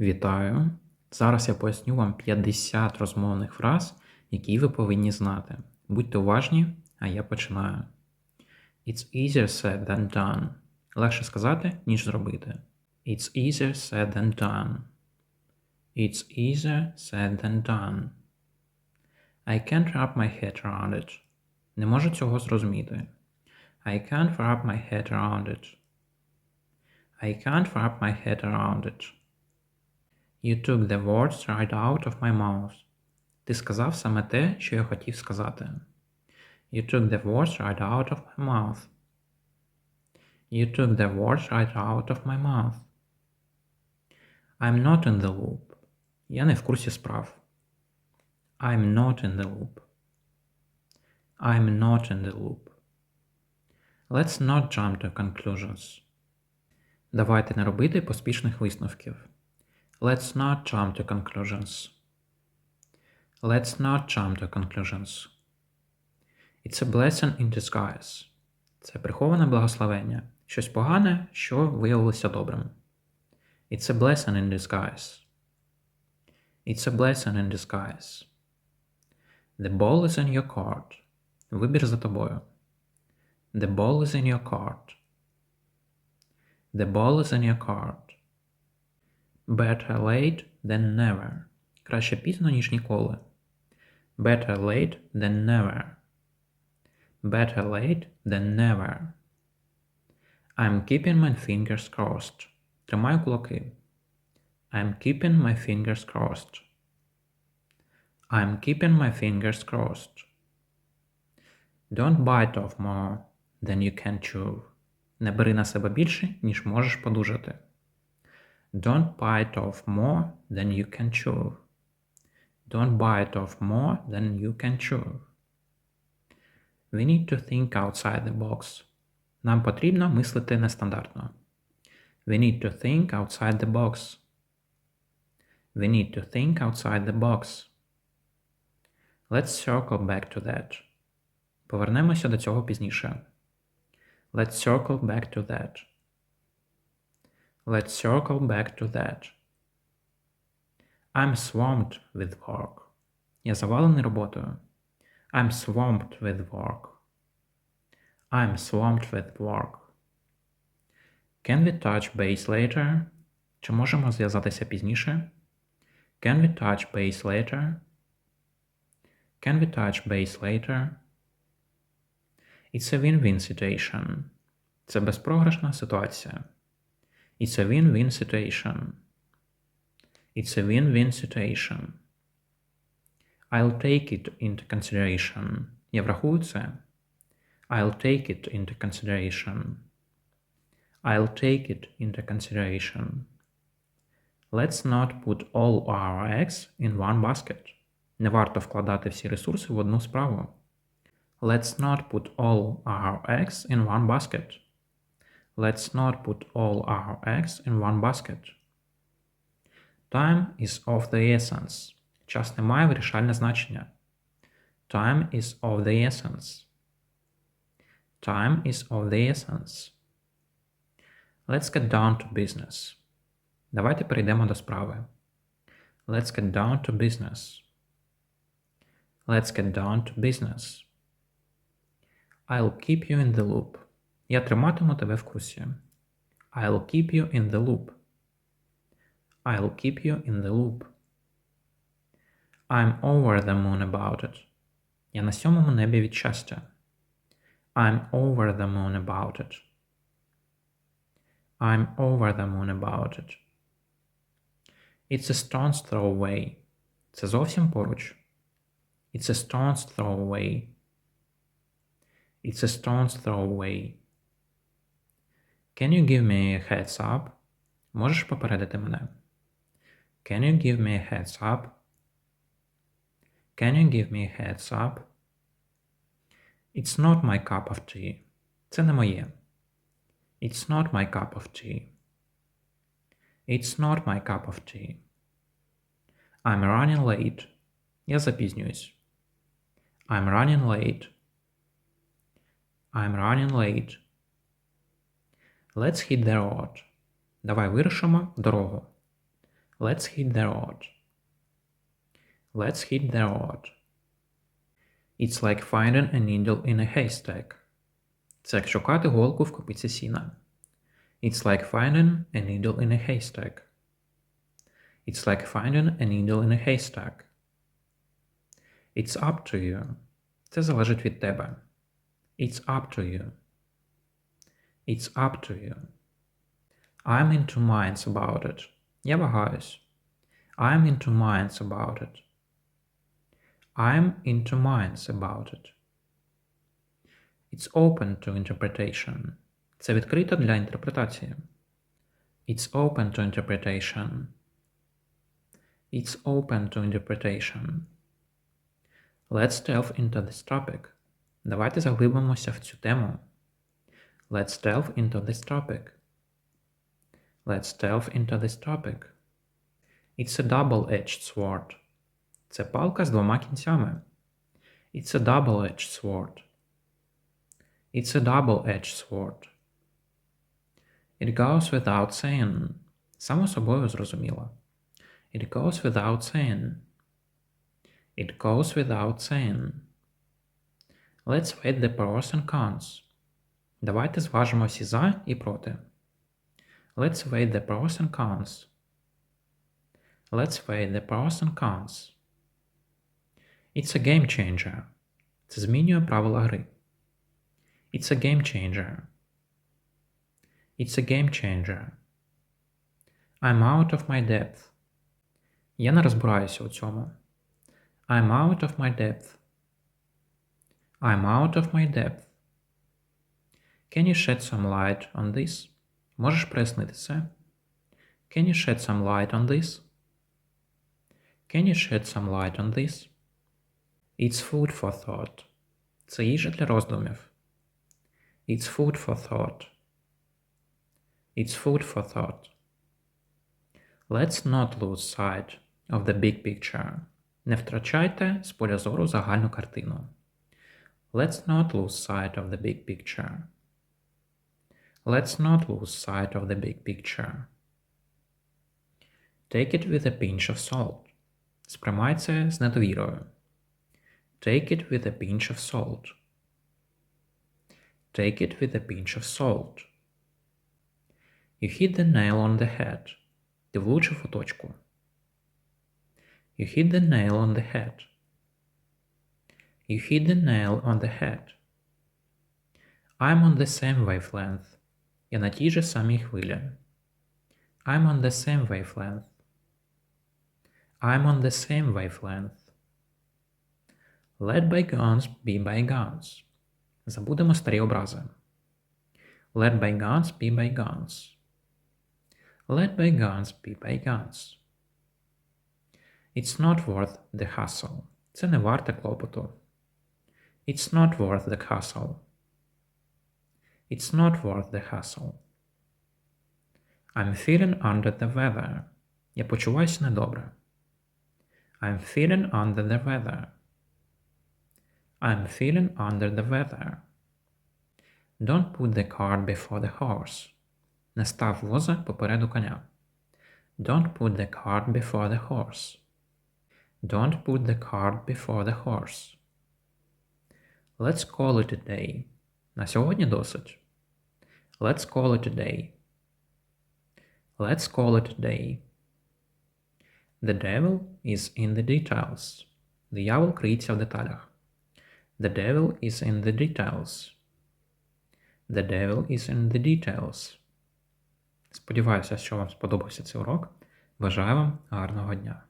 Вітаю! Зараз я поясню вам 50 розмовних фраз, які ви повинні знати. Будьте уважні, а я починаю. It's easier said than done. Легше сказати, ніж зробити. It's easier said than done. It's easier said than done. I can't wrap my head around it. Не можу цього зрозуміти. I can't wrap my head around it. I can't wrap my head around it. You took the words right out of my mouth. Ти сказав саме те, що я хотів сказати. You took the words right out of my mouth. You took the words right out of my mouth. I'm not in the loop. Я не в курсі справ. I'm not in the loop. I'm not in the loop. Let's not jump to conclusions. Давайте не робити поспішних висновків. Let's not jump to conclusions. Let's not jump to conclusions. It's a blessing in disguise. Це приховане благословення. Щось погане, що виявилося добрим. It's a blessing in disguise. It's a blessing in disguise. The ball is in your court. Вибір за тобою. The ball is in your court. The ball is in your court. Better late than never. Краще пізно, ніж ніколи. Better late than never. Better late than never. I'm keeping my fingers crossed. Тримаю кулаки. I'm keeping my fingers crossed. I'm keeping my fingers crossed. Don't bite off more than you can chew. Не бери на себе більше, ніж можеш подужати. Don't bite off more than you can chew. Don't bite off more than you can chew. We need to think outside the box. Нам потрібно мислити нестандартно. We need to think outside the box. We need to think outside the box. Let's circle back to that. Повернемося до цього пізніше. Let's circle back to that. Let's circle back to that. I'm swamped with work. Я завалений роботою. I'm swamped with work. I'm swamped with work. Can we touch base later? Чи можемо зв'язатися пізніше? Can we touch base later? Can we touch base later? It's a win-win situation. Це безпрограшна ситуація. It's a win-win situation. It's a win-win situation. I'll take it into consideration. Я врахую це. I'll take it into consideration. I'll take it into consideration. Let's not put all our eggs in one basket. Не варто вкладати всі ресурси в одну справу. Let's not put all our eggs in one basket. Let's not put all our eggs in one basket. Time is of the essence. Час не має вирішальне значення. Time is of the essence. Time is of the essence. Let's get down to business. Давайте перейдемо до справи. Let's get down to business. Let's get down to business. I'll keep you in the loop. Я триматиму тебе в курсі. I'll keep you in the loop. I'll keep you in the loop. I'm over the moon about it. Я на сьомому небі від щастя. I'm over the moon about it. I'm over the moon about it. It's a stone's throw away. Це зовсім поруч. It's a stone's throw away. It's a stone's throw away. Can you give me a heads up? Можеш попередити мене? Can you give me a heads up? Can you give me a heads up? It's not my cup of tea. Це не моє. It's not my cup of tea. It's not my cup of tea. I'm running late. Я запізнююсь. I'm running late. I'm running late. Let's hit the road. Давай вирушимо в дорогу. Let's hit the road. Let's hit the road. It's like finding a needle in a haystack. Це як шукати голку в копиці сіна. It's like finding a needle in a haystack. It's like finding a needle in a haystack. It's up to you. Це залежить від тебе. It's up to you. It's up to you. I'm into minds about it. Я вагаюсь. I'm into minds about it. I'm into minds about it. It's open to interpretation. Це відкрито для інтерпретації. It's open to interpretation. It's open to interpretation. Let's delve into this topic. Давайте заглибимося в цю тему. Let's delve into this topic. Let's delve into this topic. It's a double-edged sword. Це палка з двома кінцями. It's a double-edged sword. It's a double-edged sword. It goes without saying. Само собою зрозуміло. It goes without saying. It goes without saying. Let's weigh the pros and cons. Давайте зважимо всі за і проти. Let's weigh the pros and cons. Let's weigh the pros and cons. It's a game changer. Це змінює правила гри. It's a game changer. It's a game changer. I'm out of my depth. Я не розбираюся у цьому. I'm out of my depth. I'm out of my depth. Can you shed some light on this? Можеш прояснити це? Can you shed some light on this? Can you shed some light on this? It's food for thought. Це їжа для роздумів. It's food for thought. It's food for thought. Let's not lose sight of the big picture. Не втрачайте з поля зору загальну картину. Let's not lose sight of the big picture. Let's not lose sight of the big picture. Take it with a pinch of salt. Сприймай це з недовірою. Take it with a pinch of salt. Take it with a pinch of salt. You hit the nail on the head. Ти влучив у точку. You hit the nail on the head. You hit the nail on the head. I'm on the same wavelength. Я на тій же самій хвилі. I'm on the same wavelength. I'm on the same wavelength. Let bygones be bygones. Забудемо старі образи. Let bygones be bygones. Let bygones be bygones. It's not worth the hassle. Це не варте клопоту. It's not worth the hassle. It's not worth the hassle. I'm feeling under the weather. Я почуваюся недобре. I'm feeling under the weather. I'm feeling under the weather. Don't put the cart before the horse. Не став воза попереду коня. Don't put the cart before the horse. Don't put the cart before the horse. Let's call it a day. На сьогодні досить. Let's call it a day. Let's call it a day. The devil is in the details. Диявол криється в деталях. The devil is in the details. The devil is in the details. Сподіваюся, що вам сподобався цей урок. Бажаю вам гарного дня!